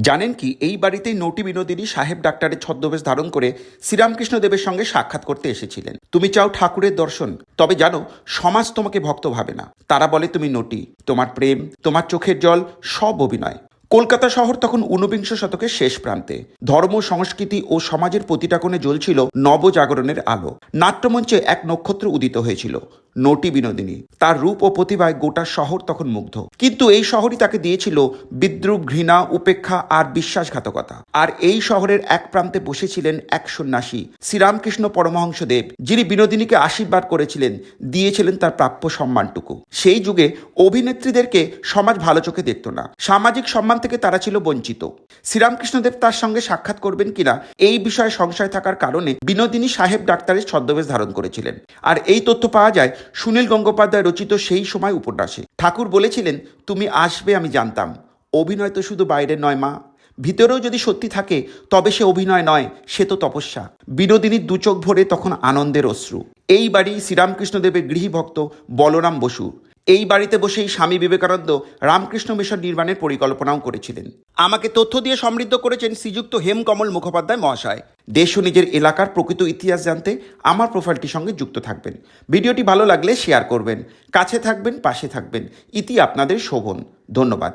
জানেন কি, এই বাড়িতেই নটি বিনোদিনী সাহেব ডাক্তারের ছদ্মবেশ ধারণ করে শ্রীরামকৃষ্ণ দেবের সঙ্গে সাক্ষাৎ করতে এসেছিলেন। তুমি চাও ঠাকুরের দর্শন? তবে জানো, সমাজ তোমাকে ভক্ত ভাবে না। তারা বলে, তুমি নটি। তোমার প্রেম, তোমার চোখের জল, সব অভিনয়। কলকাতা শহর তখন ঊনবিংশ শতকের শেষ প্রান্তে। ধর্ম, সংস্কৃতি ও সমাজের প্রতিটা কোণে জ্বলছিল নবজাগরণের আলো। নাট্যমঞ্চে এক নক্ষত্র উদিত হয়েছিল। নটি বিনোদিনী। তার রূপ ও প্রতিভায় গোটা শহর তখন মুগ্ধ। কিন্তু এই শহরই তাকে দিয়েছিল বিদ্রুপ, ঘৃণা, উপেক্ষা আর বিশ্বাসঘাতকতা। আর এই শহরের এক প্রান্তে বসেছিলেন এক সন্ন্যাসী, শ্রীরামকৃষ্ণ পরমহংসদেব, যিনি বিনোদিনীকে আশীর্বাদ করেছিলেন, দিয়েছিলেন তার প্রাপ্য সম্মানটুকু। সেই যুগে অভিনেত্রীদেরকে সমাজ ভালো চোখে দেখত না। সামাজিক সম্মান থেকে তারা ছিল বঞ্চিত। শ্রীরামকৃষ্ণদেব তার সঙ্গে সাক্ষাৎ করবেন কিনা, এই বিষয়ে সংশয় থাকার কারণে বিনোদিনী সাহেব ডাক্তারের ছদ্মবেশ ধারণ করেছিলেন। আর এই তথ্য পাওয়া যায় সুনীল গঙ্গোপাধ্যায় রচিত সেই সময় উপন্যাসে। ঠাকুর বলেছিলেন, তুমি আসবে, আমি জানতাম। অভিনয় তো শুধু বাইরে নয়, মা। ভিতরেও যদি সত্যি থাকে, তবে সে অভিনয় নয়, সে তো তপস্যা। বিনোদিনীর দুচোখ ভরে তখন আনন্দের অশ্রু। এই বাড়ি শ্রীরামকৃষ্ণদেবের গৃহীভক্ত বলরাম বসু। এই বাড়িতে বসেই স্বামী বিবেকানন্দ রামকৃষ্ণ মিশন নির্মাণের পরিকল্পনাও করেছিলেন। আমাকে তথ্য দিয়ে সমৃদ্ধ করেছেন শ্রীযুক্ত হেমকমল মুখোপাধ্যায় মহাশয়। দেশ ও নিজের এলাকার প্রকৃত ইতিহাস জানতে আমার প্রোফাইলটির সঙ্গে যুক্ত থাকবেন। ভিডিওটি ভালো লাগলে শেয়ার করবেন। কাছে থাকবেন, পাশে থাকবেন। ইতি আপনাদের শোভন। ধন্যবাদ।